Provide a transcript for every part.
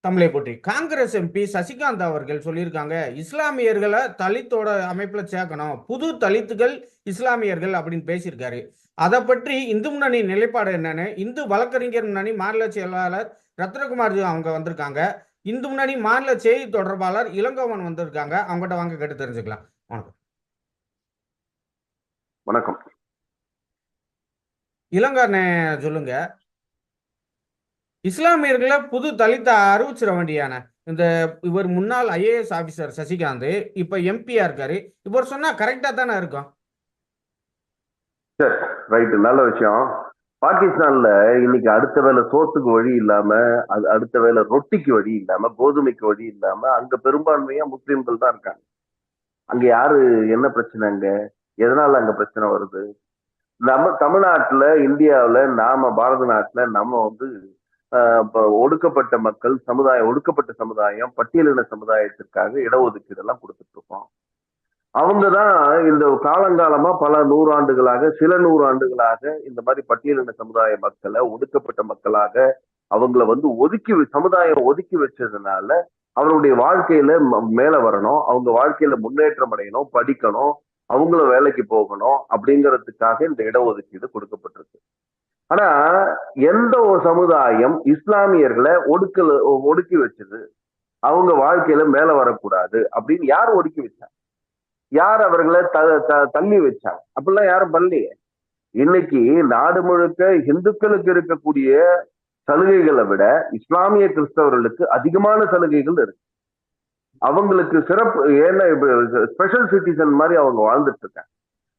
தமிழை போற்றி காங்கிரஸ் எம்பி சசிகாந்த் அவர்கள் சொல்லியிருக்காங்க இஸ்லாமியர்களை தலித்தோட அமைப்புல சேர்க்கணும் புது தலித்துகள் இஸ்லாமியர்கள் அப்படின்னு பேசியிருக்காரு. அதை பற்றி இந்து முன்னணி நிலைப்பாடு என்னன்னு இந்து வழக்கறிஞர் முன்னணி மாநில செயலாளர் ரத்னகுமார் அவங்க வந்திருக்காங்க. இந்து முன்னணி மாநில செய்தி தொடர்பாளர் இளங்கோவன் வந்திருக்காங்க. அவங்ககிட்ட வாங்க கேட்டு தெரிஞ்சுக்கலாம். வணக்கம். வணக்கம். இளங்கண்ணே சொல்லுங்க. இஸ்லாமியர்களை புது தலித்தா அறிவிச்சிட வேண்டியான இந்த இவர் முன்னாள் ஐஏஎஸ் ஆபிசர் சசிகாந்த் இப்ப எம்பியா இருக்காரு. இவர் சொன்னா கரெக்டா தானே இருக்கும்? சரி ரைட்டு நல்ல விஷயம். பாகிஸ்தான்ல இன்னைக்கு அடுத்த வேலை சோத்துக்கு வழி இல்லாம அது அடுத்த வேலை ரொட்டிக்கு வழி இல்லாம கோதுமைக்கு வழி இல்லாம அங்க பெரும்பான்மையா முஸ்லிம்கள் தான் இருக்காங்க. அங்க யாரு என்ன பிரச்சனை அங்க? எதனால அங்க பிரச்சனை வருது? நம்ம தமிழ்நாட்டுல இந்தியாவில நாம பாரத நாட்டுல நம்ம வந்து ஒடுக்கப்பட்ட மக்கள் சமுதாயம் ஒடுக்கப்பட்ட சமுதாயம் பட்டியலின சமுதாயத்திற்காக இடஒதுக்கீடு எல்லாம் கொடுத்துட்டு இருக்கோம் அவங்க தான் இந்த காலங்காலமா பல நூறாண்டுகளாக சில நூறாண்டுகளாக இந்த மாதிரி பட்டியலின சமுதாய மக்களை ஒடுக்கப்பட்ட மக்களாக அவங்கள வந்து ஒதுக்கி சமுதாயம் ஒதுக்கி வச்சதுனால அவருடைய வாழ்க்கையில ம- மேல வரணும் அவங்க வாழ்க்கையில முன்னேற்றம் அடையணும் படிக்கணும் அவங்கள வேலைக்கு போகணும் அப்படிங்கிறதுக்காக இந்த இடஒதுக்கீடு கொடுக்கப்பட்டிருக்கு. ஆனா எந்த ஒரு சமுதாயம் இஸ்லாமியர்களை ஒடுக்கல ஒடுக்கி வச்சது அவங்க வாழ்க்கையில மேல வரக்கூடாது அப்படின்னு யார் ஒடுக்கி வச்சாங்க? யார் அவர்களை த த- தள்ளி வச்சாங்க? அப்படிலாம் யாரும் பண்ணலையே. இன்னைக்கு நாடு முழுக்க இந்துக்களுக்கு இருக்கக்கூடிய சலுகைகளை விட இஸ்லாமிய கிறிஸ்தவர்களுக்கு அதிகமான சலுகைகள் இருக்கு. அவங்களுக்கு சிறப்பு ஏன்னா ஸ்பெஷல் சிட்டிசன் மாதிரி அவங்க வாழ்ந்துட்டு இருக்காங்க.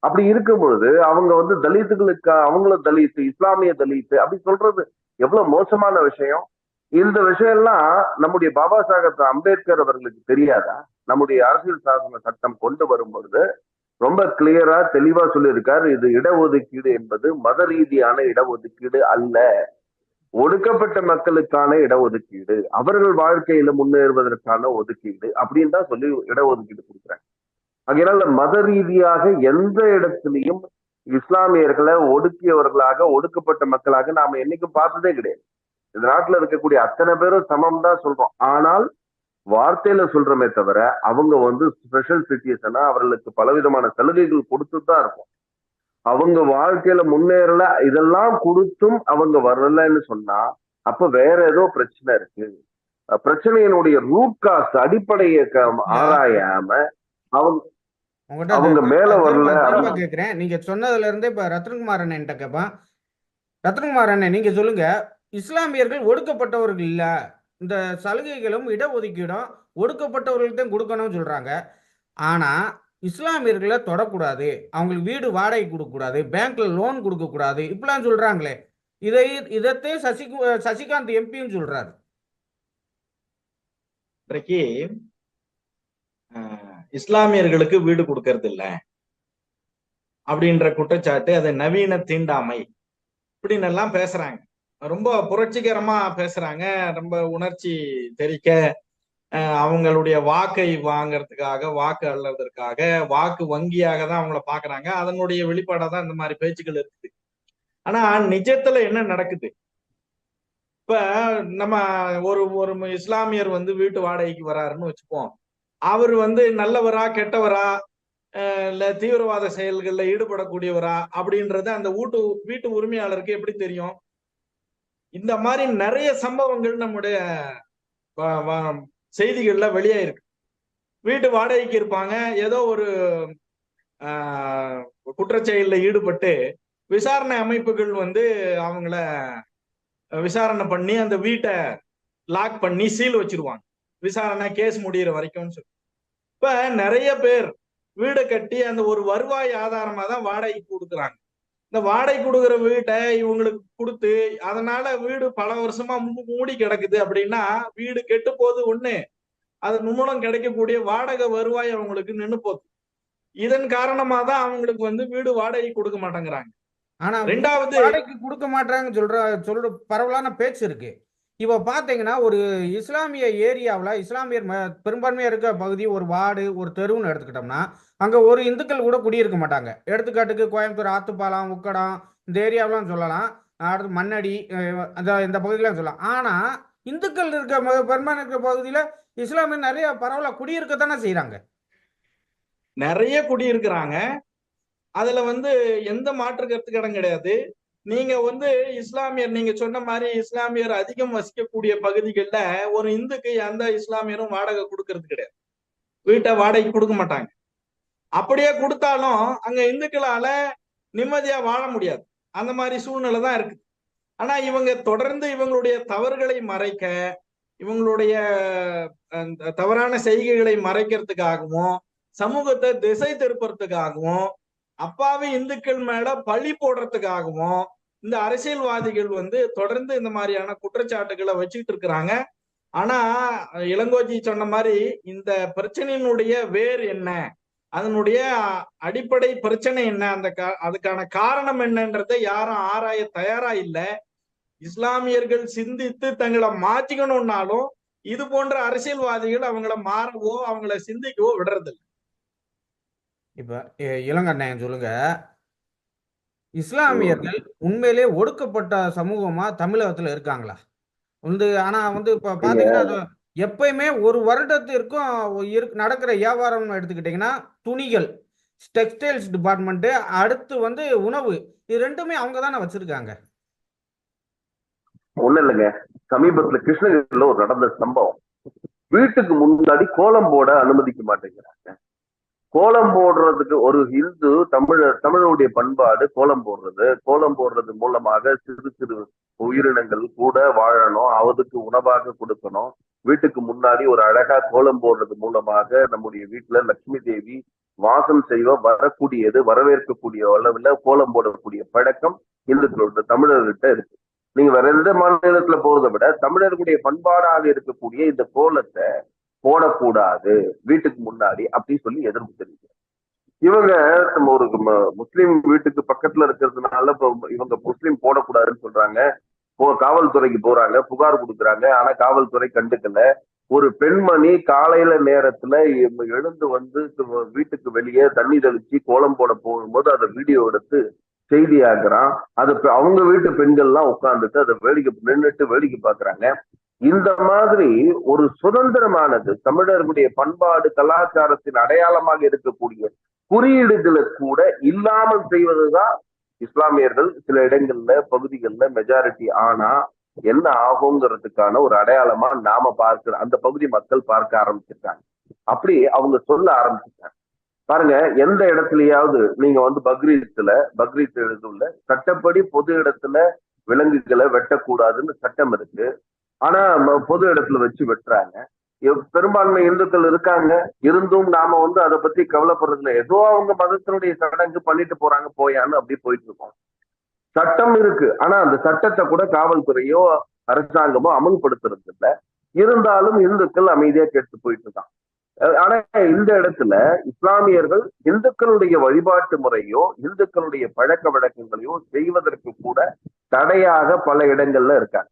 அப்படி இருக்கும் பொழுது அவங்க வந்து தலித்துகளுக்கு அவங்களும் தலித்து இஸ்லாமிய தலித்து அப்படி சொல்றது எவ்வளவு மோசமான விஷயம்? இந்த விஷயம் எல்லாம் நம்முடைய பாபா சாஹேப் அம்பேத்கர் அவர்களுக்கு தெரியாதா? நம்முடைய அரசியல் சாசன சட்டம் கொண்டு வரும் பொழுது ரொம்ப கிளியரா தெளிவா சொல்லியிருக்காரு இது இடஒதுக்கீடு என்பது மத ரீதியான இடஒதுக்கீடு அல்ல. ஒடுக்கப்பட்ட மக்களுக்கான இடஒதுக்கீடு அவர்கள் வாழ்க்கையில முன்னேறுவதற்கான ஒதுக்கீடு அப்படின்னு தான் சொல்லி இடஒதுக்கீடு கொடுக்குறாங்க. அதனால மத ரீதியாக எந்த இடத்துலையும் இஸ்லாமியர்களை ஒடுக்கியவர்களாக ஒடுக்கப்பட்ட மக்களாக நாம என்னைக்கும் பார்த்ததே கிடையாது. இந்த நாட்டுல இருக்கக்கூடிய அத்தனை பேரும் சமம் தான் சொல்றோம். ஆனால் வார்த்தையில சொல்றோமே தவிர அவங்க வந்து ஸ்பெஷல் சிட்டிசனா அவர்களுக்கு பலவிதமான சலுகைகள் கொடுத்து தான் இருக்கும். அவங்க வாழ்க்கையில முன்னேறல இதெல்லாம் கொடுத்தும் அவங்க வரலன்னு சொன்னா அப்ப வேற ஏதோ பிரச்சனை இருக்கு. பிரச்சனையினுடைய ரூட் காஸ்ட் அடிப்படையை ஆராயாம அவங்க அவங்க மேல வரல. கேக்குறேன். நீங்க சொன்னதுல இருந்தே இப்ப ரத்னகுமார் அண்ணன் கேட்பேன் ரத்னகுமார் அண்ணன் நீங்க சொல்லுங்க. இஸ்லாமியர்கள் ஒடுக்கப்பட்டவர்கள் இல்ல. இந்த சலுகைகளும் இடஒதுக்கீடும் ஒடுக்கப்பட்டவர்களுக்கு தான் கொடுக்கணும்னு சொல்றாங்க. ஆனா இஸ்லாமியர்களை தொடக்கூடாது. அவங்களுக்கு வீடு வாடகை கொடுக்கக்கூடாது. பேங்க்ல லோன் கொடுக்கக்கூடாது. இப்படிலாம் சொல்றாங்களே. இதை இதத்தே சசி சசிகாந்த் எம்பியும் சொல்றாரு. இஸ்லாமியர்களுக்கு வீடு கொடுக்கறது இல்ல அப்படின்ற குற்றச்சாட்டு அது நவீன தீண்டாமை இப்படின்னு எல்லாம் பேசுறாங்க. ரொம்ப புரட்சிகரமா பேசுறாங்க. ரொம்ப உணர்ச்சி தெரிக்க அவங்களுடைய வாக்கை வாங்கறதுக்காக வாக்கு அள்ளறதுக்காக வாக்கு வங்கியாக தான் அவங்கள பாக்குறாங்க. அதனுடைய வெளிப்பாடா தான் இந்த மாதிரி பேச்சுக்கள் இருக்குது. ஆனா நிஜத்துல என்ன நடக்குது? இப்ப நம்ம ஒரு ஒரு இஸ்லாமியர் வந்து வீட்டு வாடகைக்கு வராருன்னு வச்சுப்போம். அவர் வந்து நல்லவரா கெட்டவரா இல்லை இல்ல தீவிரவாத செயல்களில் ஈடுபடக்கூடியவரா அப்படின்றது அந்த வீட்டு வீட்டு உரிமையாளருக்கு எப்படி தெரியும்? இந்த மாதிரி நிறைய சம்பவங்கள் நம்முடைய செய்திகளில் செய்திகள்ல வெளியாயிருக்கு. வீட்டு வாடகைக்கு இருப்பாங்க. ஏதோ ஒரு குற்றச்செயலில் ஈடுபட்டு விசாரணை அமைப்புகள் வந்து அவங்கள விசாரணை பண்ணி அந்த வீட்டை லாக் பண்ணி சீல் வச்சிருவாங்க. விசாரணை கேஸ் முடியிற வரைக்கும்னு சொல்லி. இப்ப நிறைய பேர் வீடை கட்டி அந்த ஒரு வருவாய் ஆதாரமா தான் வாடகைக்கு கொடுக்குறாங்க. இந்த வாடகை கொடுக்குற வீட்டை இவங்களுக்கு கொடுத்து அதனால வீடு பல வருஷமா மூடி கிடக்குது அப்படின்னா வீடு கெட்டு போகுது ஒண்ணு. அது மூலம் கிடைக்கக்கூடிய வாடகை வருவாய் அவங்களுக்கு நின்னு போகுது. இதன் காரணமா தான் அவங்களுக்கு வந்து வீடு வாடகை கொடுக்க மாட்டேங்கிறாங்க. ஆனா ரெண்டாவது வாடகைக்கு கொடுக்க மாட்டாங்கன்னு சொல்ற சொல்ற பரவலான பேச்சு இருக்கு. இப்போ பார்த்தீங்கன்னா ஒரு இஸ்லாமிய ஏரியாவில் இஸ்லாமியர் ம- இருக்க பகுதி ஒரு வார்டு ஒரு தெருவுன்னு எடுத்துக்கிட்டோம்னா அங்கே ஒரு இந்துக்கள் கூட குடியிருக்க மாட்டாங்க. எடுத்துக்காட்டுக்கு கோயம்புத்தூர் ஆத்துப்பாலம் உக்கடம் இந்த ஏரியாவெலாம் சொல்லலாம். அடுத்து மண்ணடி அந்த இந்த பகுதியெலாம் சொல்லலாம். ஆனால் இந்துக்கள் இருக்க பெரும்பான்மை இருக்கிற பகுதியில் இஸ்லாமியர் நிறைய பரவலா குடியிருக்க தானே செய்கிறாங்க நிறைய குடியிருக்கிறாங்க. அதுல வந்து எந்த மாற்று கருத்து இடம் கிடையாது. நீங்க வந்து இஸ்லாமியர் நீங்க சொன்ன மாதிரி இஸ்லாமியர் அதிகம் வசிக்கக்கூடிய பகுதிகள்ல ஒரு இந்துக்கு எந்த இஸ்லாமியரும் வாடகை கொடுக்கறது கிடையாது. வீட்டை வாடகை கொடுக்க மாட்டாங்க. அப்படியே கொடுத்தாலும் அங்க இந்துக்களால நிம்மதியா வாழ முடியாது. அந்த மாதிரி சூழ்நிலை தான் இருக்கு ஆனா இவங்க தொடர்ந்து இவங்களுடைய தவறுகளை மறைக்க இவங்களுடைய அந்த தவறான செய்கைகளை மறைக்கிறதுக்காகவும் சமூகத்தை திசை திருப்புறதுக்காகவும் அப்பாவி இந்துக்கள் மேல பழி போடுறதுக்காகவும் இந்த அரசியல்வாதிகள் வந்து தொடர்ந்து இந்த மாதிரியான குற்றச்சாட்டுகளை வச்சுக்கிட்டு இருக்கிறாங்க. ஆனா இளங்கோஜி சொன்ன மாதிரி இந்த பிரச்சனையினுடைய வேர் என்ன? அதனுடைய அடிப்படை பிரச்சனை என்ன? அந்த அதுக்கான காரணம் என்னன்றதை யாரும் ஆராய தயாரா இல்லை. இஸ்லாமியர்கள் சிந்தித்து தங்களை மாற்றிக்கணும்னாலும் இது போன்ற அரசியல்வாதிகள் அவங்கள மாறவோ அவங்கள சிந்திக்கவோ விடுறதில்லை. இப்ப இளங்கண்ணன் சொல்லுங்க. இஸ்லாமியர்கள் உண்மையிலே ஒடுக்கப்பட்ட சமூகமா தமிழகத்துல இருக்காங்களா? வந்து ஆனா வந்து இப்ப பாத்தீங்கன்னா எப்பயுமே ஒரு வருடத்திற்கும் இருக்கு நடக்கிற வியாபாரம் எடுத்துக்கிட்டீங்கன்னா துணிகள் டெக்ஸ்டைல்ஸ் டிபார்ட்மெண்ட் அடுத்து வந்து உணவு இது ரெண்டுமே அவங்க தானே வச்சிருக்காங்க. ஒண்ணும் இல்லைங்க. சமீபத்துல கிருஷ்ணகிரியில ஒரு நடந்த சம்பவம். வீட்டுக்கு முன்னாடி கோலம் போட அனுமதிக்க மாட்டேங்கிறாங்க. கோலம் போடுறதுக்கு ஒரு இந்து தமிழ தமிழருடைய பண்பாடு கோலம் போடுறது. கோலம் போடுறது மூலமாக சிறு சிறு உயிரினங்கள் கூட வாழணும். அதுக்கு உணவாக கொடுக்கணும். வீட்டுக்கு முன்னாடி ஒரு அழகா கோலம் போடுறது மூலமாக நம்முடைய வீட்டுல லட்சுமி தேவி வாசம் செய்வ வரக்கூடியது வரவேற்கக்கூடிய அளவுல கோலம் போடக்கூடிய பழக்கம் இந்துக்களோட தமிழர்கிட்ட இருக்கு. நீங்க வேற எந்த மாநிலத்துல போறதை விட தமிழர்களுடைய பண்பாடாக இருக்கக்கூடிய இந்த கோலத்தை போடக்கூடாது வீட்டுக்கு முன்னாடி அப்படின்னு சொல்லி எதிர்ப்பு தெரிவிக்கிறாங்க இவங்க நம்ம ஒரு முஸ்லீம் வீட்டுக்கு பக்கத்துல இருக்கிறதுனால இவங்க முஸ்லீம் போடக்கூடாதுன்னு சொல்றாங்க. காவல்துறைக்கு போறாங்க புகார் கொடுக்குறாங்க. ஆனா காவல்துறை கண்டுக்கல. ஒரு பெண்மணி காலையில நேரத்துல எழுந்து வந்து வீட்டுக்கு வெளியே தண்ணி தெளிச்சு கோலம் போட போகும்போது அதை வீடியோ எடுத்து செய்தியாக்குறான். அது அவங்க வீட்டு பெண்கள்லாம் உட்கார்ந்துட்டு அதை வேடிக்கை நின்னுட்டு வேடிக்கை பார்க்கறாங்க இந்த மாதிரி ஒரு சுதந்திரமானது தமிழர்களுடைய பண்பாடு கலாச்சாரத்தின் அடையாளமாக இருக்கக்கூடிய குறியீடுகளை கூட இல்லாமல் செய்வதுதான் இஸ்லாமியர்கள் சில இடங்கள்ல பகுதிகளில் மெஜாரிட்டி ஆனா என்ன ஆகுங்கிறதுக்கான ஒரு அடையாளமா நாம பார்க்கிற அந்த பகுதி மக்கள் பார்க்க ஆரம்பிச்சிருக்காங்க. அப்படி அவங்க சொல்ல ஆரம்பிச்சிருக்காங்க. பாருங்க எந்த இடத்துலயாவது நீங்க வந்து பக்ரீத்ல பக்ரீத் எழுதுள்ள சட்டப்படி பொது இடத்துல விலங்குகளை வெட்டக்கூடாதுன்னு சட்டம் இருக்கு. ஆனா பொது இடத்துல வச்சு வெட்டுறாங்க. பெரும்பான்மை இந்துக்கள் இருக்காங்க. இருந்தும் நாம வந்து அதை பத்தி கவலைப்படுறதில்ல. ஏதோ அவங்க மதத்தினுடைய சடங்கு பண்ணிட்டு போறாங்க போயான்னு அப்படி போயிட்டு இருக்கோம் சட்டம் இருக்கு. ஆனா அந்த சட்டத்தை கூட காவல்துறையோ அரசாங்கமோ அமல்படுத்துறது இல்ல இருந்தாலும் இந்துக்கள் அமைதியா கேட்டு போயிட்டு இருக்கான் ஆனா இந்த இடத்துல இஸ்லாமியர்கள் இந்துக்களுடைய வழிபாட்டு முறையோ இந்துக்களுடைய பழக்க வழக்கங்களையோ செய்வதற்கு கூட தடையாக பல இடங்கள்ல இருக்காங்க.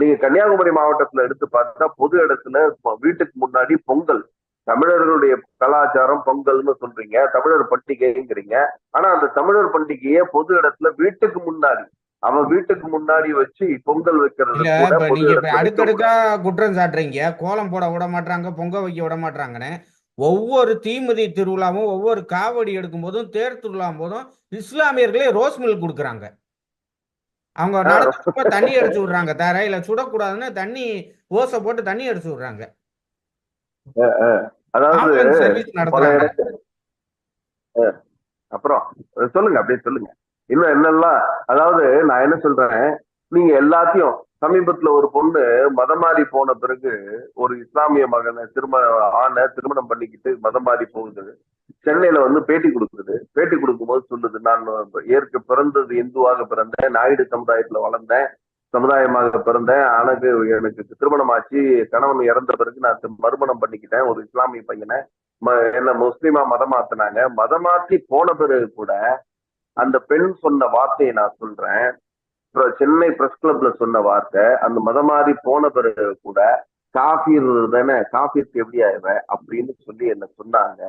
நீங்க கன்னியாகுமரி மாவட்டத்துல எடுத்து பார்த்தா பொது இடத்துல வீட்டுக்கு முன்னாடி பொங்கல். தமிழர்களுடைய கலாச்சாரம் பொங்கல்னு சொல்றீங்க தமிழர் பண்டிகைங்கிறீங்க. ஆனா அந்த தமிழர் பண்டிகையை பொது இடத்துல வீட்டுக்கு முன்னாடி. அவன் வீட்டுக்கு முன்னாடி வச்சு பொங்கல் வைக்கிறது அடுக்கடுக்கா குற்றம் சாட்டுறீங்க. கோலம் போட விட மாட்டாங்க பொங்க வைக்க விட மாட்டாங்கன்னு. ஒவ்வொரு தீமிதி திருவிழாவும் ஒவ்வொரு காவடி எடுக்கும் போதும் தேர் திருவிழா போதும் இஸ்லாமியர்களே ரோஸ் மில்க் கொடுக்குறாங்க. அவங்க நடத்துறப்ப தண்ணி அடிச்சு விடுறாங்க. தரையில சுடக்கூடாதுன்னு தண்ணி ஓசை போட்டு தண்ணி அடிச்சு விடுறாங்க. அதாவது அப்புறம் சொல்லுங்க அப்படியே சொல்லுங்க. இன்னும் என்னெல்லாம் அதாவது நான் என்ன சொல்றேன் நீங்க எல்லாத்தையும் சமீபத்துல ஒரு பொண்ணு மதம் மாறி போன பிறகு ஒரு இஸ்லாமிய மகனை திருமண ஆணை திருமணம் பண்ணிக்கிட்டு மதம் மாறி போகுது. சென்னையில வந்து பேட்டி கொடுக்குது. பேட்டி கொடுக்கும்போது சொல்லுது நான் ஏற்க பிறந்தது இந்துவாக பிறந்தேன் நாயுடு சமுதாயத்துல வளர்ந்தேன் சமுதாயமாக பிறந்தேன். ஆனது எனக்கு திருமணம் ஆச்சு கணவன் இறந்த பிறகு நான் மறுமணம் பண்ணிக்கிட்டேன். ஒரு இஸ்லாமிய பையனை ம- என்ன முஸ்லீமா மதம் மதமாத்தி மதம் மாற்றி போன பிறகு கூட அந்த பெண் சொன்ன வார்த்தையை நான் சொல்றேன். சென்னை பிரஸ் கிளப்ல சொன்ன வார்த்தை அந்த மதம் மாறி போன பிறகு கூட காஃபீர் தானே காஃபீருக்கு எப்படி ஆயிடுவ அப்படின்னு சொல்லி என்ன சொன்னாங்க.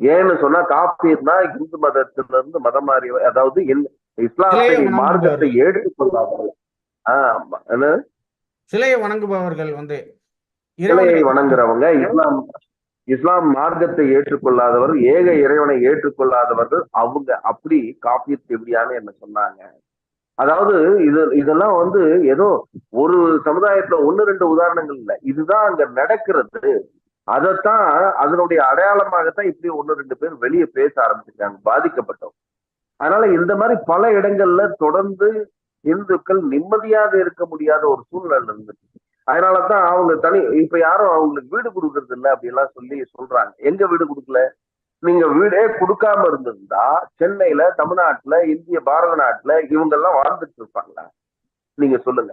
ஏன்னு சொன்னா காஃபீர்னா இந்து மதத்துல இருந்து மதம் மாறி அதாவது மனம் மார்க்கத்தை ஏற்றுக்கொள்ளாமல் ஆஹ் சிலையை வணங்குபவர்கள் வந்து சிலையை இறைவனை வணங்குறவங்க இஸ்லாம் இஸ்லாம் மார்க்கத்தை ஏற்றுக்கொள்ளாதவர் ஏக இறைவனை ஏற்றுக்கொள்ளாதவர்கள் அவங்க அப்படி காபீர் எப்படியான்னு என்ன சொன்னாங்க. அதாவது இது இதெல்லாம் வந்து ஏதோ ஒரு சமுதாயத்துல ஒண்ணு ரெண்டு உதாரணங்கள் இல்ல. இதுதான் அங்க நடக்கிறது. அதைத்தான் அதனுடைய அடையாளமாகத்தான் இப்படி ஒன்னு ரெண்டு பேர் வெளியே பேச ஆரம்பிச்சிருக்காங்க பாதிக்கப்பட்டோம் அதனால இந்த மாதிரி பல இடங்கள்ல தொடர்ந்து இந்துக்கள் நிம்மதியாக இருக்க முடியாத ஒரு சூழ்நிலை இருந்துச்சு அதனாலதான் அவங்க தனி இப்ப யாரும் அவங்களுக்கு வீடு கொடுக்கறது இல்ல அப்படி எல்லாம் சொல்லி சொல்றாங்க. எங்க வீடு கொடுக்கல? நீங்க வீடே கொடுக்காம இருந்திருந்தா சென்னையில தமிழ்நாட்டுல இந்திய பாரத நாட்டுல இவங்க எல்லாம் வாழ்ந்துட்டு இருப்பாங்களா? நீங்க சொல்லுங்க.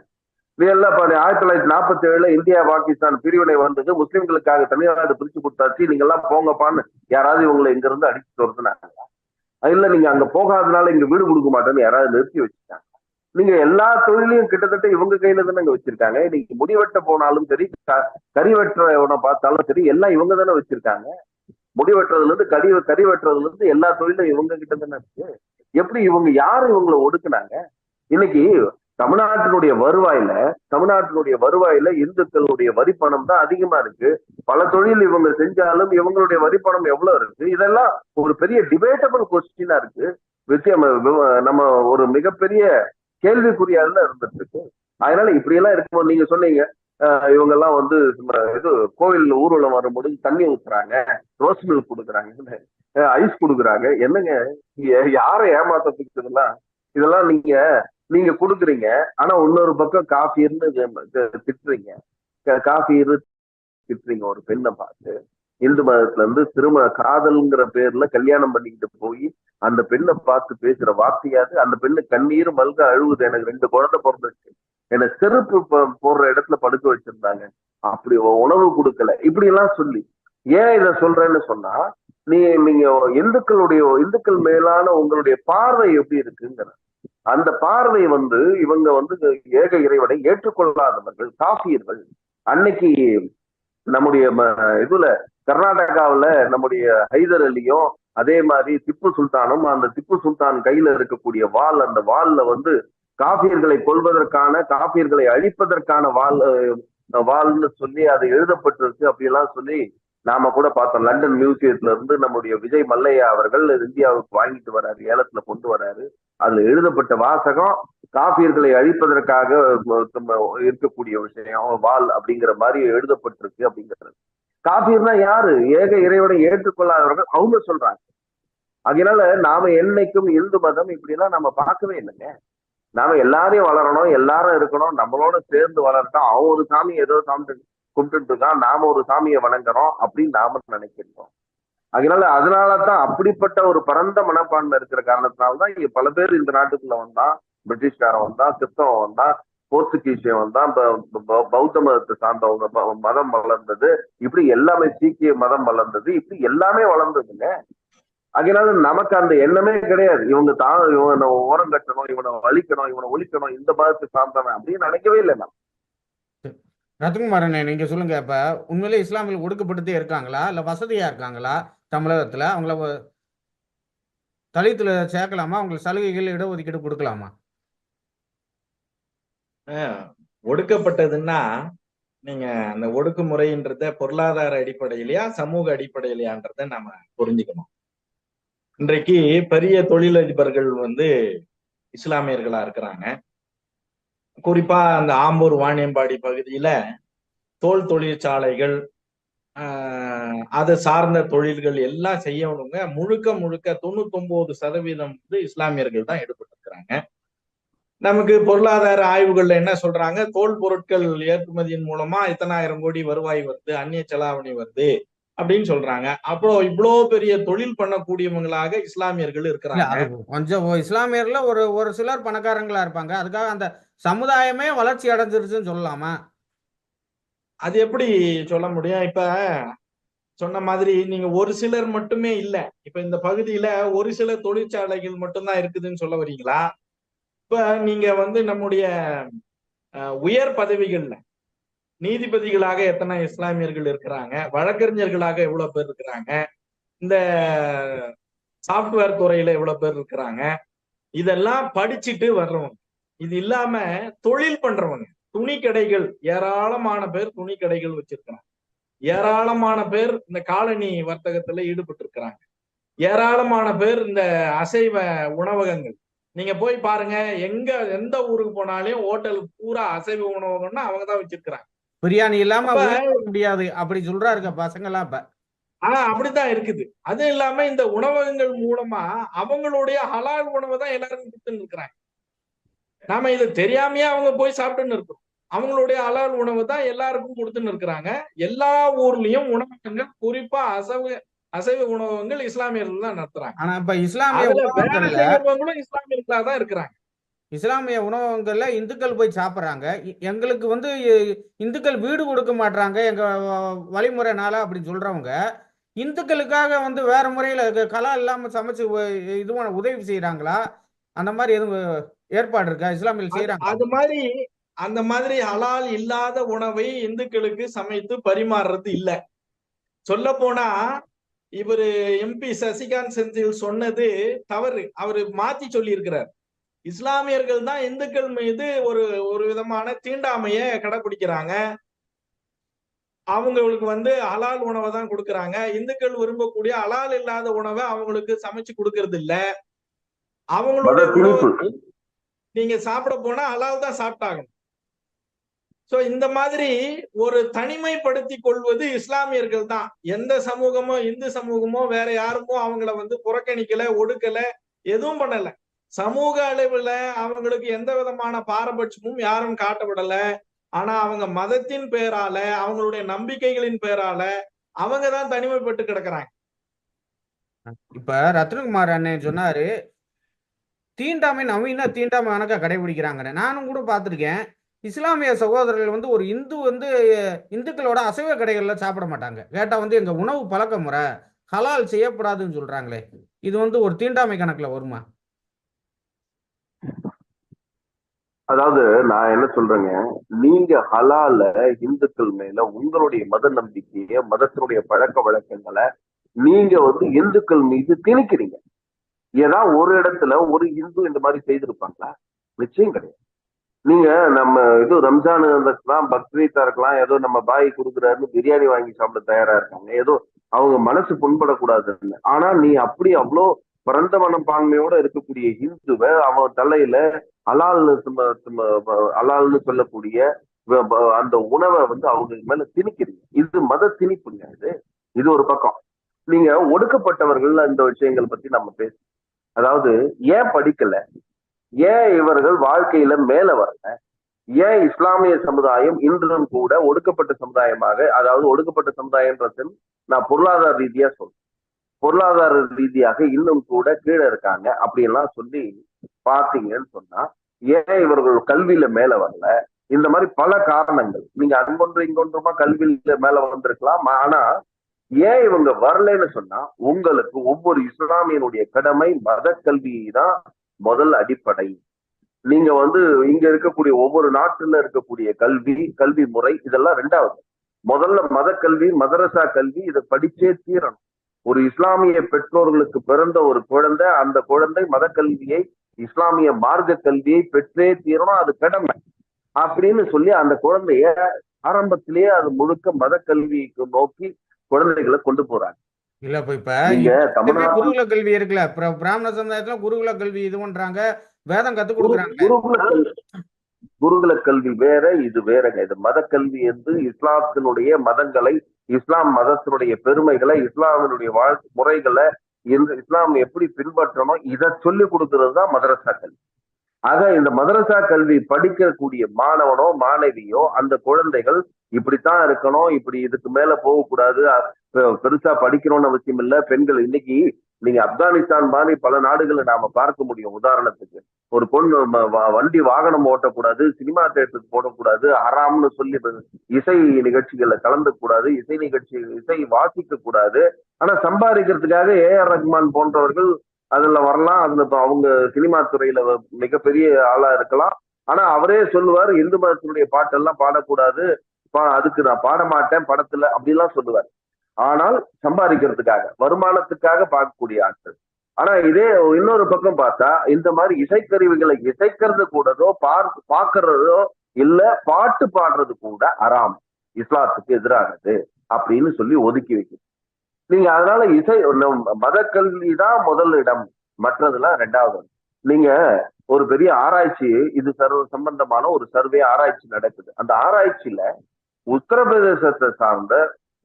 இதெல்லாம் எல்லாம் ஆயிரத்தி தொள்ளாயிரத்தி நாற்பத்தி ஏழுல இந்தியா பாகிஸ்தான் பிரிவினை வந்தது முஸ்லிம்களுக்காக தமிழ்நாடு பிரிச்சு கொடுத்தாச்சு நீங்க எல்லாம் போங்கப்பான்னு யாராவது இவங்களை இங்க இருந்து அடிச்சு துரத்துனாங்களா? இல்ல நீங்க அங்க போகாதனால இங்க வீடு கொடுக்க மாட்டேன்னு யாராவது நிறுத்தி வச்சுட்டாங்க நீங்க எல்லா தொழிலையும் கிட்டத்தட்ட இவங்க கையில தானே இங்க வச்சிருக்காங்க. இன்னைக்கு முடிவெட்ட போனாலும் சரி க- கறி வெட்டுறவனை பார்த்தாலும் சரி எல்லாம் இவங்க தானே வச்சிருக்காங்க. முடி வெட்டுறதுல இருந்து கறி கறி வெட்டுறதுல இருந்து எல்லா தொழிலும் இவங்க கிட்ட தானே இருக்கு. எப்படி இவங்க யாரு இவங்களை ஒடுக்குனாங்க? இன்னைக்கு தமிழ்நாட்டினுடைய வருவாயில தமிழ்நாட்டினுடைய வருவாயில இந்துக்களுடைய வரி பணம் தான் அதிகமா இருக்கு. பல தொழில் இவங்க செஞ்சாலும் இவங்களுடைய வரி பணம் எவ்வளவு இருக்கு? இதெல்லாம் ஒரு பெரிய டிபேட்டபிள் கொஸ்டினா இருக்கு. வித்தியம் நம்ம ஒரு மிகப்பெரிய கேள்விக்குறியால இருந்துட்டு இருக்கு. அதனால இப்படி எல்லாம் இருக்கும்போது நீங்க சொன்னீங்க இவங்க எல்லாம் வந்து இது கோவில் ஊர்வலம் வரும்போது தண்ணி ஊத்துறாங்க ரோஸ் மில்க் கொடுக்குறாங்க ஐஸ் கொடுக்குறாங்க. என்னங்க யாரை ஏமாத்தத்துக்கு இதெல்லாம் இதெல்லாம் நீங்க நீங்க கொடுக்குறீங்க ஆனா இன்னொரு பக்கம் காஃபி இருந்து திட்டுறீங்க. காஃபி இரு திட்டுறீங்க ஒரு பெண்ணை பார்த்து. இந்து மதத்துல இருந்து திருமண காதல்ங்கிற பேர்ல கல்யாணம் பண்ணிக்கிட்டு போய் அந்த பெண்ணை பார்த்து பேசுற வார்த்தையாது அந்த பெண்ணு கண்ணீர் மல்க அழுகுது எனக்கு ரெண்டு குழந்தை பிறந்துச்சு என்னை செருப்பு போடுற இடத்துல படுக்க வச்சிருந்தாங்க. அப்படி உணவு கொடுக்கல. இப்படி எல்லாம் சொல்லி. ஏன் இத சொல்றேன்னு சொன்னா நீ நீங்க இந்துக்களுடைய இந்துக்கள் மேலான உங்களுடைய பார்வை எப்படி இருக்குங்கிற. அந்த பார்வை வந்து இவங்க வந்து ஏக இறைவனை ஏற்றுக்கொள்ளாதவர்கள் காஃபியர்கள். அன்னைக்கு நம்முடைய ம- இதுல கர்நாடகாவுல நம்முடைய ஹைதர் அலியும் அதே மாதிரி திப்பு சுல்தானும் அந்த திப்பு சுல்தான் கையில இருக்கக்கூடிய வால் அந்த வாள்ல வந்து காபியர்களை கொல்வதற்கான காபியர்களை அழிப்பதற்கான வால் வால்னு சொல்லி அது எழுதப்பட்டிருக்கு அப்படியெல்லாம் சொல்லி நாம கூட பார்த்தோம். லண்டன் மியூசியத்துல இருந்து நம்முடைய விஜய் மல்லையா அவர்கள் இந்தியாவுக்கு வாங்கிட்டு வராரு ஏலத்துல கொண்டு வராரு. அதுல எழுதப்பட்ட வாசகம் காபியர்களை அழிப்பதற்காக இருக்கக்கூடிய விஷயம் வாள் அப்படிங்கிற மாதிரி எழுதப்பட்டிருக்கு அப்படிங்கிறது. காபியர்னா யாரு? ஏக இறைவனை ஏற்றுக்கொள்ளாதவர்கள் அவங்க சொல்றாங்க. அதனால நாம என்னைக்கும் இந்து மதம் இப்படிலாம் நம்ம பார்க்கவே இல்லைங்க. நாம எல்லாரையும் வளரணும் எல்லாரும் இருக்கணும் நம்மளோட சேர்ந்து வளரட்டும் அவன் ஒரு சாமி ஏதோ சாமி கும்பிட்டு இருக்கான் நாம ஒரு சாமியை வணங்குறோம் அப்படின்னு நாம நினைக்கிறோம் அதனால அதனாலதான் அப்படிப்பட்ட ஒரு பரந்த மனப்பான்மை இருக்கிற காரணத்தினால்தான் இங்க பல பேர் இந்த நாட்டுக்குள்ள வந்தான் பிரிட்டிஷ்காரன் வந்தான் கிறிஸ்தவன் வந்தான் போர்த்துகீசியம் வந்தான் பௌத்த மதத்தை சார்ந்தவங்க மதம் வளர்ந்தது இப்படி எல்லாமே சீக்கிய மதம் வளர்ந்தது இப்படி எல்லாமே வளர்ந்ததுங்க. அதனால நமக்கு அந்த எண்ணமே கிடையாது. இவங்க தான் இவனை ஓரம் கட்டணும் இவனை வலிக்கணும் இவனை ஒழிக்கணும் இந்த மதத்தை சார்ந்தவன் அப்படின்னு நினைக்கவே இல்லை நான் ரத்னகுமாரண்ணே நீங்க சொல்லுங்க. இப்ப உண்மையிலே இஸ்லாமியர்கள் ஒடுக்கப்பட்டுதே இருக்காங்களா? இல்ல வசதியா இருக்காங்களா தமிழகத்துல? அவங்கள தலித்துல சேர்க்கலாமா? அவங்களுக்கு சலுகைகள் இடஒதுக்கீடு கொடுக்கலாமா? ஒடுக்கப்பட்டதுன்னா நீங்க அந்த ஒடுக்குமுறைன்றத பொருளாதார அடிப்படையிலையா சமூக அடிப்படையிலையான்றத நாம புரிஞ்சுக்கணும். இன்றைக்கு பெரிய தொழிலதிபர்கள் வந்து இஸ்லாமியர்களா இருக்கிறாங்க. குறிப்பா அந்த ஆம்பூர் வாணியம்பாடி பகுதியில தோல் தொழிற்சாலைகள் அதை சார்ந்த தொழில்கள் எல்லாம் செய்யணுங்க. முழுக்க முழுக்க தொண்ணூத்தொன்பது சதவீதம் வந்து இஸ்லாமியர்கள் தான் ஈடுபட்டிருக்கிறாங்க. நமக்கு பொருளாதார ஆய்வுகள்ல என்ன சொல்றாங்க? தோல் பொருட்கள் ஏற்றுமதியின் மூலமா இத்தனாயிரம் கோடி வருவாய் வருது அந்நிய செலாவணி வருது. அப்படின்னு சொல்றாங்க. அப்புறம் இவ்வளோ பெரிய தொழில் பண்ணக்கூடியவங்களாக இஸ்லாமியர்கள் இருக்கிறாங்க. கொஞ்சம் இஸ்லாமியர்ல ஒரு ஒரு சிலர் பணக்காரங்களா இருப்பாங்க. அதுக்காக அந்த சமுதாயமே வளர்ச்சி அடைஞ்சிருச்சுன்னு சொல்லலாமா? அது எப்படி சொல்ல முடியும்? இப்ப சொன்ன மாதிரி நீங்க ஒரு சிலர் மட்டுமே இல்ல. இப்ப இந்த பகுதியில ஒரு சில தொழிற்சாலைகள் மட்டும்தான் இருக்குதுன்னு சொல்ல வரீங்களா? இப்ப நீங்க வந்து நம்முடைய உயர் பதவிகள்ல நீதிபதிகளாக எத்தனை இஸ்லாமியர்கள் இருக்கிறாங்க? வழக்கறிஞர்களாக எவ்வளவு பேர் இருக்கிறாங்க? இந்த சாஃப்ட்வேர் துறையில எவ்வளவு பேர் இருக்கிறாங்க? இதெல்லாம் படிச்சுட்டு வர்றவங்க. இது இல்லாம தொழில் பண்றவங்க. துணி கடைகள் ஏராளமான பேர் துணி கடைகள் வச்சிருக்கிறாங்க. ஏராளமான பேர் இந்த காலனி வர்த்தகத்துல ஈடுபட்டு இருக்கிறாங்க ஏராளமான பேர் இந்த அசைவ உணவகங்கள். நீங்க போய் பாருங்க எங்க எந்த ஊருக்கு போனாலும் ஹோட்டல் பூரா அசைவ உணவகம்னா அவங்க தான் வச்சிருக்கிறாங்க. பிரியாணி இல்லாம முடியாது. அப்படி சொல்றாருங்க பசங்கெல்லாம் இப்ப ஆனா அப்படித்தான் இருக்குது. அது இல்லாம இந்த உணவகங்கள் மூலமா அவங்களுடைய ஹலால் உணவை தான் எல்லாருக்கும் கொடுத்துன்னு இருக்கிறாங்க. நாம இது தெரியாமையே அவங்க போய் சாப்பிட்டுன்னு இருக்கோம் அவங்களுடைய ஹலால் உணவு தான் எல்லாருக்கும் கொடுத்துன்னு இருக்கிறாங்க. எல்லா ஊர்லயும் உணவகங்கள் குறிப்பா அசைவ அசைவ உணவகங்கள் இஸ்லாமியர்கள் தான் நடத்துறாங்க. ஆனா இப்ப இஸ்லாமிய செய்யறவங்களும் இஸ்லாமியர்களா தான் இருக்கிறாங்க. இஸ்லாமிய உணவகங்கள்ல இந்துக்கள் போய் சாப்பிடுறாங்க. எங்களுக்கு வந்து இந்துக்கள் வீடு கொடுக்க மாட்றாங்க எங்க வழிமுறைனால அப்படின்னு சொல்றவங்க இந்துக்களுக்காக வந்து வேற முறையில கலா இல்லாம சமைச்சு உ- இது பண்ண உதவி செய்யறாங்களா அந்த மாதிரி எதுவும் ஏற்பாடு இருக்கா? இஸ்லாமியில் செய்யறாங்க அது மாதிரி அந்த மாதிரி ஹலால் இல்லாத உணவை இந்துக்களுக்கு சமைத்து பரிமாறுறது இல்ல. சொல்ல போனா இவரு எம்பி சசிகாந்த் செந்தில் சொன்னது தவறு. அவரு மாத்தி சொல்லி இருக்கிறார் இஸ்லாமியர்கள் தான் இந்துக்கள் மீது ஒரு ஒரு விதமான தீண்டாமைய கடைபிடிக்கிறாங்க அவங்களுக்கு வந்து ஹலால் உணவை தான் கொடுக்கறாங்க. இந்துக்கள் விரும்பக்கூடிய ஹலால் இல்லாத உணவை அவங்களுக்கு சமைச்சு கொடுக்கறது இல்ல. உணவு நீங்க சாப்பிட போனா ஹலால் தான் சாப்பிட்டாகணும். சோ இந்த மாதிரி ஒரு தனிமைப்படுத்தி கொள்வது இஸ்லாமியர்கள் தான். எந்த சமூகமோ இந்து சமூகமோ வேற யாருமோ அவங்கள வந்து புறக்கணிக்கல ஒடுக்கல எதுவும் பண்ணல. சமூக அளவுல அவங்களுக்கு எந்த விதமான பாரபட்சமும் யாரும் காட்டப்படல. ஆனா அவங்க மதத்தின் பேரால அவங்களுடைய நம்பிக்கைகளின் பேரால அவங்க தான் தனிமைப்பட்டு கிடக்குறாங்க. இப்ப ரத்னகுமார் அண்ணன் சொன்னாரு தீண்டாமை நவீன தீண்டாமை கணக்கா கடைபிடிக்கிறாங்க நானும் கூட பார்த்துருக்கேன். இஸ்லாமிய சகோதரர்கள் வந்து ஒரு இந்து வந்து இந்துக்களோட அசைவ கடைகள்ல சாப்பிட மாட்டாங்க. கேட்டா வந்து எங்க உணவு பழக்க முறை ஹலால் செய்யப்படாதுன்னு சொல்றாங்களே. இது வந்து ஒரு தீண்டாமை கணக்குல வருமா? அதாவது நான் என்ன சொல்றேங்க? நீங்க ஹலால இந்துக்கள் மேல உங்களுடைய மத நம்பிக்கைய மதத்தினுடைய பழக்க வழக்கங்களை நீங்க வந்து இந்துக்கள் மீது திணிக்கிறீங்க. ஏன்னா ஒரு இடத்துல ஒரு இந்து இந்த மாதிரி செய்திருப்பாங்களா? நிச்சயம் கிடையாது. நீங்க நம்ம இது ரம்ஜான் இருக்கலாம் பக்ரீத்தா இருக்கலாம் ஏதோ நம்ம பாய் கொடுக்குறாருன்னு பிரியாணி வாங்கி சாப்பிட தயாரா இருக்காங்க. ஏதோ அவங்க மனசு புண்படக்கூடாதுன்னு. ஆனா நீ அப்படி அவ்வளோ பரந்த மனப்பான்மையோட இருக்கக்கூடிய இந்துவை அவன் தலையில அலால்னு அலால்னு சொல்லக்கூடிய வ- அந்த உணவை வந்து அவங்க மேல திணிக்கிறீங்க இது மத திணிப்புங்க இது. இது ஒரு பக்கம். நீங்க ஒடுக்கப்பட்டவர்கள் இந்த விஷயங்கள் பத்தி நம்ம பேச அதாவது ஏன் படிக்கல? ஏன் இவர்கள் வாழ்க்கையில மேல வரல? ஏன் இஸ்லாமிய சமுதாயம் இன்றும் கூட ஒடுக்கப்பட்ட சமுதாயமாக அதாவது ஒடுக்கப்பட்ட சமுதாயன்றதில் நான் பொருளாதார ரீதியா சொல்றேன். பொருளாதார ரீதியாக இன்னும் கூட கீழே இருக்காங்க. அப்படியெல்லாம் சொல்லி பாத்தீங்கன்னு சொன்னா ஏன் இவர்கள் கல்வியில மேல வரல? இந்த மாதிரி பல காரணங்கள். நீங்க அன்பொன்று இங்கொன்றுமா கல்வியில மேல வந்திருக்கலாம். ஆனா ஏன் இவங்க வரலைன்னு சொன்னா உங்களுக்கு ஒவ்வொரு இஸ்லாமியனுடைய கடமை மத கல்வி தான் முதல் அடிப்படை. நீங்க வந்து இங்க இருக்கக்கூடிய ஒவ்வொரு நாட்டுல இருக்கக்கூடிய கல்வி கல்வி முறை இதெல்லாம் ரெண்டாவது. முதல்ல மத கல்வி மதரசா கல்வி இதை படிச்சே தீரணும். ஒரு இஸ்லாமிய பெற்றோர்களுக்கு பிறந்த ஒரு குழந்தை அந்த குழந்தை மத கல்வியை இஸ்லாமிய மார்க்க கல்வியை பெற்றே தீரணும் அது கடமை. அப்படின்னு சொல்லி அந்த குழந்தைய ஆரம்பத்திலேயே அது முழுக்க மத கல்விக்கு நோக்கி குழந்தைகளை கொண்டு போறாங்க. இல்ல இப்ப இப்ப குருகுல கல்வி இருக்குல்ல? பிர- பிராமண சமுதாயத்துல குருகுல கல்வி இது பண்றாங்க வேதம் கத்து கொடுக்குறாங்க. குருகுல கல்வி வேற இது வேறங்க. இது மத கல்வி என்று இஸ்லாத்தினுடைய மதங்களை இஸ்லாம் மதத்தினுடைய பெருமைகளை இஸ்லாமினுடைய வாழ்க்கை முறைகளை இந்த இஸ்லாம் எப்படி பின்பற்றணும் இதை சொல்லி கொடுக்கிறது தான் மதரசா கல்வி. ஆக இந்த மதரசா கல்வி படிக்கக்கூடிய மாணவனோ மாணவியோ அந்த குழந்தைகள் இப்படித்தான் இருக்கணும் இப்படி இதுக்கு மேல போகக்கூடாது பெருசா படிக்கணும்னு அவசியம் இல்ல. பெண்கள் இன்னைக்கு நீங்க ஆப்கானிஸ்தான் மாதிரி பல நாடுகளை நாம பார்க்க முடியும். உதாரணத்துக்கு ஒரு பொண்ணு வண்டி வாகனம் ஓட்டக்கூடாது சினிமா தேட்டருக்கு போடக்கூடாது ஹராம்னு சொல்லி இசை நிகழ்ச்சிகள்ல கலந்து கூடாது இசை நிகழ்ச்சி இசை வாசிக்க கூடாது ஆனா சம்பாதிக்கிறதுக்காக ஏ ஆர் ரஹ்மான் போன்றவர்கள் அதுல வரலாம். அதுல அவங்க சினிமா துறையில மிகப்பெரிய ஆளா இருக்கலாம். ஆனா அவரே சொல்லுவார் இந்து மதத்தினுடைய பாட்டெல்லாம் பாடக்கூடாது. பா- அதுக்கு நான் பாட மாட்டேன் படத்துல அப்படிலாம் சொல்லுவார். ஆனால் சம்பாதிக்கிறதுக்காக வருமானத்துக்காக பார்க்கக்கூடிய ஆட்கள். ஆனா இதே இன்னொரு பக்கம் பார்த்தா இந்த மாதிரி இசைக்கருவிகளை இசைக்கிறது கூடதோ பார்க்க பார்க்கறதோ இல்ல பாட்டு பாடுறது கூட அறாம். இஸ்லாத்துக்கு எதிரானது அப்படின்னு சொல்லி ஒதுக்கி வைக்கும். நீங்க அதனால இசை மத கல்வி தான் முதல் இடம். மற்றதெல்லாம் ரெண்டாவது. நீங்க ஒரு பெரிய ஆராய்ச்சி இது சர்வ சம்பந்தமான ஒரு சர்வே ஆராய்ச்சி நடக்குது. அந்த ஆராய்ச்சியில உத்தரப்பிரதேசத்தை சார்ந்த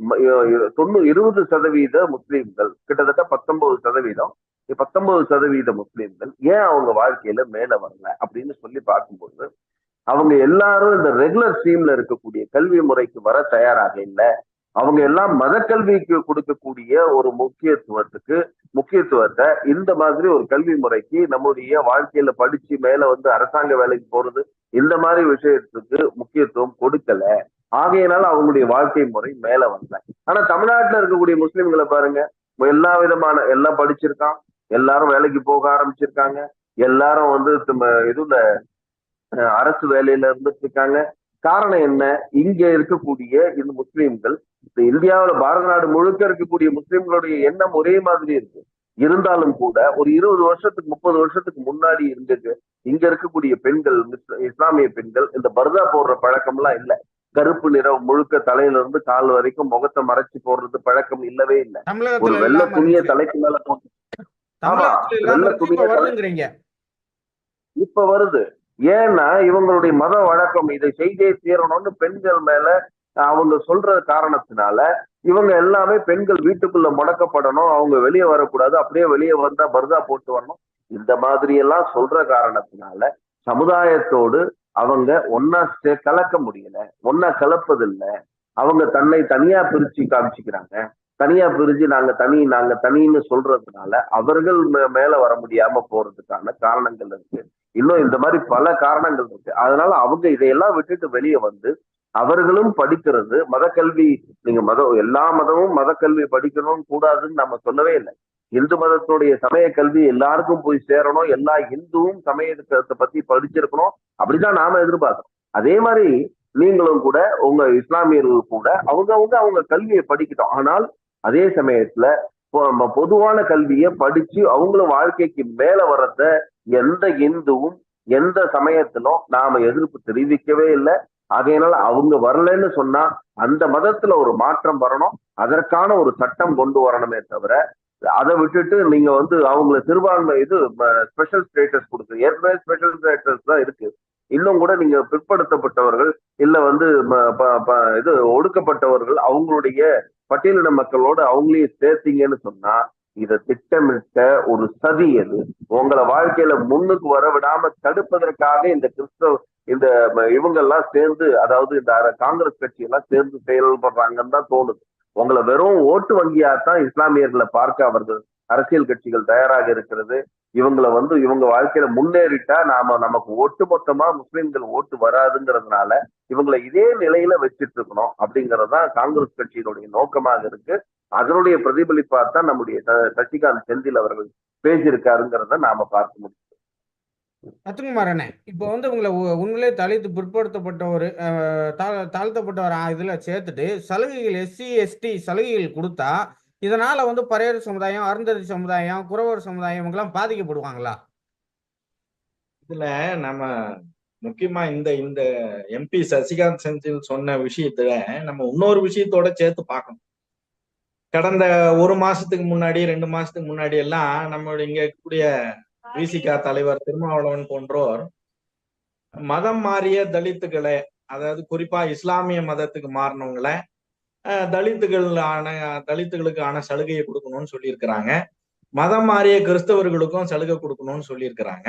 தொண்ணூறு தொண்ணூ இருபது சதவீத முஸ்லீம்கள் கிட்டத்தட்ட பத்தொன்பது சதவீதம். பத்தொன்பது சதவீத முஸ்லீம்கள் ஏன் அவங்க வாழ்க்கையில மேல வரல அப்படின்னு சொல்லி பார்க்கும்போது அவங்க எல்லாரும் இந்த ரெகுலர் ஸ்ட்ரீம்ல இருக்கக்கூடிய கல்வி முறைக்கு வர தயாராக இல்லை. அவங்க எல்லாம் மத கல்விக்கு கொடுக்கக்கூடிய ஒரு முக்கியத்துவத்துக்கு முக்கியத்துவத்தை இந்த மாதிரி ஒரு கல்வி முறைக்கு நம்முடைய வாழ்க்கையில படிச்சு மேல வந்து அரசாங்க வேலைக்கு போறது இந்த மாதிரி விஷயத்துக்கு முக்கியத்துவம் கொடுக்கல. ஆகையினால அவங்களுடைய வாழ்க்கை முறை மேல வரல ஆனா தமிழ்நாட்டுல இருக்கக்கூடிய முஸ்லிம்களை பாருங்க எல்லா விதமான எல்லாம் படிச்சிருக்கான் எல்லாரும் வேலைக்கு போக ஆரம்பிச்சிருக்காங்க எல்லாரும் வந்து நம்ம இதுல அரசு வேலையில இருந்துட்டு இருக்காங்க காரணம் என்ன? இங்க இருக்கக்கூடிய இந்த முஸ்லீம்கள் இந்த இந்தியாவுல பாரத நாடு முழுக்க இருக்கக்கூடிய முஸ்லிம்களுடைய எண்ணம் ஒரே மாதிரி இருக்கு. இருந்தாலும் கூட ஒரு இருபது வருஷத்துக்கு முப்பது வருஷத்துக்கு முன்னாடி இருந்தது இங்க இருக்கக்கூடிய பெண்கள் இஸ்லாமிய பெண்கள் இந்த பர்தா போடுற பழக்கம்லாம் இல்ல. கருப்பு நிறம் முழுக்க தலையில இருந்து கால் வரைக்கும் முகத்தை மறைச்சு போடுறது பழக்கம் இல்லவே இல்லை. ஒரு வெள்ளை துணியை. தலைக்கு மேல போட்டு இப்ப வருது. ஏன்னா இவங்களுடைய மத வழக்கம் இதை செய்தே தீரணும்னு பெண்கள் மேல அவங்க சொல்ற காரணத்தினால இவங்க எல்லாமே பெண்கள் வீட்டுக்குள்ள முடக்கப்படணும் அவங்க வெளியே வரக்கூடாது அப்படியே வெளியே வந்தா பர்தா போட்டு வரணும். இந்த மாதிரி எல்லாம் சொல்ற காரணத்தினால சமுதாயத்தோடு அவங்க ஒன்னா சே- கலக்க முடியல ஒன்னா கலப்பதில்ல. அவங்க தன்னை தனியா பிரிச்சு காமிச்சுக்கிறாங்க. தனியா பிரிஞ்சு நாங்க தனி நாங்க தனின்னு சொல்றதுனால அவர்கள் மே- மேல வர முடியாம போறதுக்கான காரணங்கள் இருக்கு. இன்னும் இந்த மாதிரி பல காரணங்கள் இருக்கு. அதனால அவங்க இதையெல்லாம் விட்டுட்டு வெளியே வந்து அவர்களும் படிக்கிறது மத கல்வி நீங்க மதம் எல்லா மதமும் மத கல்வி படிக்கணும் கூடாதுன்னு நம்ம சொல்லவே இல்லை. இந்து மதத்தினுடைய சமய கல்வி எல்லாருக்கும் போய் சேரணும் எல்லா இந்துவும் சமயத்தை பத்தி படிச்சிருக்கணும் அப்படிதான் நாம எதிர்பார்க்கிறோம். அதே மாதிரி நீங்களும் கூட உங்க இஸ்லாமியர்கள் கூட அவங்க அவங்க அவங்க கல்வியை படிக்கட்டும். ஆனால் அதே சமயத்துல பொ- பொதுவான கல்வியை படிச்சு அவங்களும் வாழ்க்கைக்கு மேல வர்றத எந்த இந்துவும் எந்த சமயத்திலும் நாம எதிர்ப்பு தெரிவிக்கவே இல்லை. ஆகையினால அவங்க வரலைன்னு சொன்னா அந்த மதத்துல ஒரு மாற்றம் வரணும். அதற்கான ஒரு சட்டம் கொண்டு வரணுமே தவிர அதை விட்டுட்டு நீங்க வந்து அவங்கள சிறுபான்மை இது ஸ்பெஷல் ஸ்டேட்டஸ் கொடுக்கு ஏற்கனவே ஸ்பெஷல் ஸ்டேட்டஸ் தான் இருக்கு. இன்னும் கூட நீங்க பிற்படுத்தப்பட்டவர்கள் இல்ல வந்து இது ஒடுக்கப்பட்டவர்கள் அவங்களுடைய பட்டியலின மக்களோட அவங்களையும் சேர்த்தீங்கன்னு சொன்னா இத திட்டமிட்ட ஒரு சதி அது உங்களை வாழ்க்கையில முன்னுக்கு வர விடாம தடுப்பதற்காக இந்த கிறிஸ்தவ இந்த இவங்க இவங்கெல்லாம் சேர்ந்து அதாவது இந்த காங்கிரஸ் கட்சி எல்லாம் சேர்ந்து செயல்படுறாங்கன்னு தான் தோணுது. உங்களை வெறும் ஓட்டு வங்கியா தான் இஸ்லாமியர்களை பார்க்க அவர்கள் அரசியல் கட்சிகள் தயாராக இருக்கிறது. இவங்களை வந்து இவங்க வாழ்க்கையில முன்னேறிட்டா நாம நமக்கு ஒட்டு மொத்தமா முஸ்லிம்கள் ஓட்டு வராதுங்கிறதுனால இவங்களை இதே நிலையில வச்சிட்டு இருக்கணும் அப்படிங்கறதுதான் காங்கிரஸ் கட்சியினுடைய நோக்கமாக இருக்கு. அதனுடைய பிரதிபலிப்பா தான் நம்முடைய சசிகாந்த் செந்தில் அவர்கள் பேசியிருக்காருங்கிறத நாம பார்க்க முடியும். அத்துக்குமார் அண்ணே இப்போ வந்து உங்களை உ- உண்மையிலே தலித்து பிற்படுத்தப்பட்ட ஒரு தாழ்த்தப்பட்ட தாழ்த்தப்பட்டவர் இதில் இதுல சேர்த்துட்டு சலுகைகள் எஸ்சி எஸ்டி சலுகைகள் கொடுத்தா இதனால வந்து பரையர் சமுதாயம் அருந்ததி சமுதாயம் குறவர் சமுதாயம் இவங்கெல்லாம் பாதிக்கப்படுவாங்களா? இதுல நம்ம முக்கியமா இந்த இந்த எம்பி சசிகாந்த் செந்தில் சொன்ன விஷயத்துல நம்ம இன்னொரு விஷயத்தோட சேர்த்து பார்க்கணும். கடந்த ஒரு மாசத்துக்கு முன்னாடி ரெண்டு மாசத்துக்கு முன்னாடி எல்லாம் நம்மளுடைய இங்க இருக்கக்கூடிய விசிகா தலைவர் திருமாவளவன் போன்றோர் மதம் மாறிய தலித்துகளை அதாவது குறிப்பா இஸ்லாமிய மதத்துக்கு மாறினவங்களை அஹ், தலித்துகளான தலித்துகளுக்கான சலுகையை கொடுக்கணும்னு சொல்லியிருக்கிறாங்க. மதம் மாறிய கிறிஸ்தவர்களுக்கும் சலுகை கொடுக்கணும்னு சொல்லியிருக்கிறாங்க.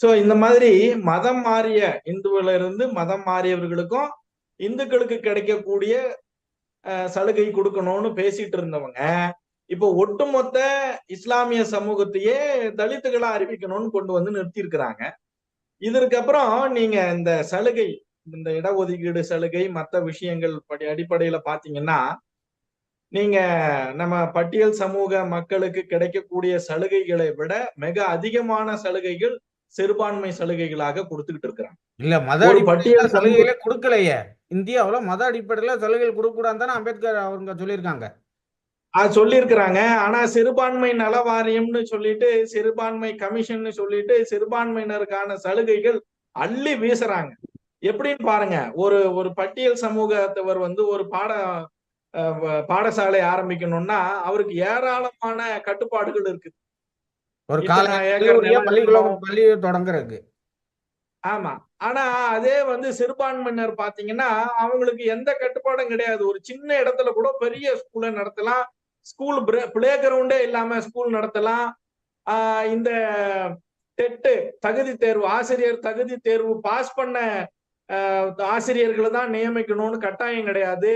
சோ இந்த மாதிரி மதம் மாறிய இந்துவில இருந்து மதம் மாறியவர்களுக்கும் இந்துக்களுக்கு கிடைக்கக்கூடிய சலுகை கொடுக்கணும்னு பேசிட்டு இருந்தவங்க இப்போ ஒட்டுமொத்த இஸ்லாமிய சமூகத்தையே தலித்துகளா அறிவிக்கணும்னு கொண்டு வந்து நிறுத்தி இருக்கிறாங்க இதற்கு அப்புறம் நீங்க இந்த சலுகை இந்த இடஒதுக்கீடு சலுகை மற்ற விஷயங்கள் படி அடிப்படையில பாத்தீங்கன்னா நீங்க நம்ம பட்டியல் சமூக மக்களுக்கு கிடைக்கக்கூடிய சலுகைகளை விட மிக அதிகமான சலுகைகள் சிறுபான்மை சலுகைகளாக கொடுத்துக்கிட்டு இருக்கிறாங்க. இல்ல மத பட்டியல் சலுகைகளே கொடுக்கலையே. இந்தியாவுல மத அடிப்படையில சலுகைகள் கொடுக்க கூடாதுன்னு தானே அம்பேத்கர் அவங்க சொல்லியிருக்காங்க. அது சொல்லியிருக்கிறாங்க. ஆனா சிறுபான்மை நல வாரியம்னு சொல்லிட்டு சிறுபான்மை கமிஷன்னு சொல்லிட்டு சிறுபான்மையினருக்கான சலுகைகள் அள்ளி வீசுறாங்க. எப்படின்னு பாருங்க. ஒரு ஒரு பட்டியல் சமூகத்தவர் வந்து ஒரு பாட பாடசாலை ஆரம்பிக்கணும்னா அவருக்கு ஏராளமான கட்டுப்பாடுகள் இருக்கு. ஒரு. பள்ளியை தொடங்குறதுக்கு? ஆமா. ஆனா அதே வந்து சிறுபான்மையினர் பாத்தீங்கன்னா அவங்களுக்கு எந்த கட்டுப்பாடும் கிடையாது. ஒரு சின்ன இடத்துல கூட பெரிய ஸ்கூலை நடத்தலாம். ஸ்கூல் பிளே கிரவுண்டே இல்லாம ஸ்கூல் நடத்தலாம். இந்த டெட்டு தகுதி தேர்வு ஆசிரியர் தகுதி தேர்வு பாஸ் பண்ண ஆசிரியர்களை தான் நியமிக்கணும்னு கட்டாயம் கிடையாது.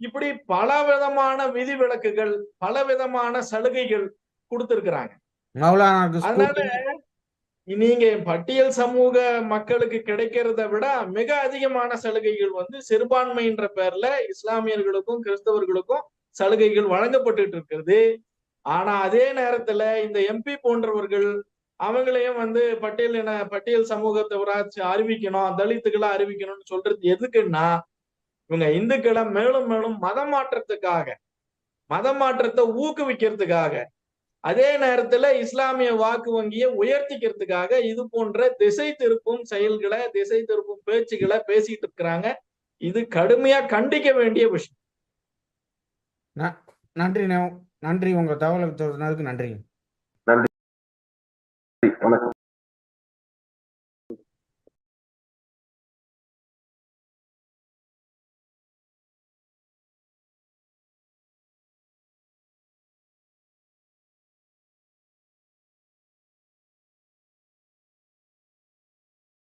இப்படி பல விதமான விதிவிலக்குகள் பல விதமான சலுகைகள் கொடுத்திருக்கிறாங்க. அதனால நீங்க பட்டியல் சமூக மக்களுக்கு கிடைக்கிறத விட மிக அதிகமான சலுகைகள் வந்து சிறுபான்மைன்ற பேர்ல இஸ்லாமியர்களுக்கும் கிறிஸ்தவர்களுக்கும் சலுகைகள் வழங்கப்பட்டுட்டு இருக்கிறது. ஆனா அதே நேரத்துல இந்த எம்பி போன்றவர்கள் அவங்களையும் வந்து பட்டியலின பட்டியல் சமூகத்தை அறிவிக்கணும் தலித்துக்களை அறிவிக்கணும்னு சொல்றது எதுக்குன்னா இவங்க இந்துக்களை மேலும் மேலும் மதம் மாற்றத்துக்காக மதம் மாற்றத்தை ஊக்குவிக்கிறதுக்காக அதே நேரத்துல இஸ்லாமிய வாக்கு வங்கியை உயர்த்திக்கிறதுக்காக இது போன்ற திசை திருப்பும் செயல்களை திசை திருப்பும் பேச்சுகளை பேசிட்டு இருக்கிறாங்க. இது கடுமையா கண்டிக்க வேண்டிய விஷயம். நன்றி நன்றி உங்கள் தகவலை சொன்னதுக்கு நன்றி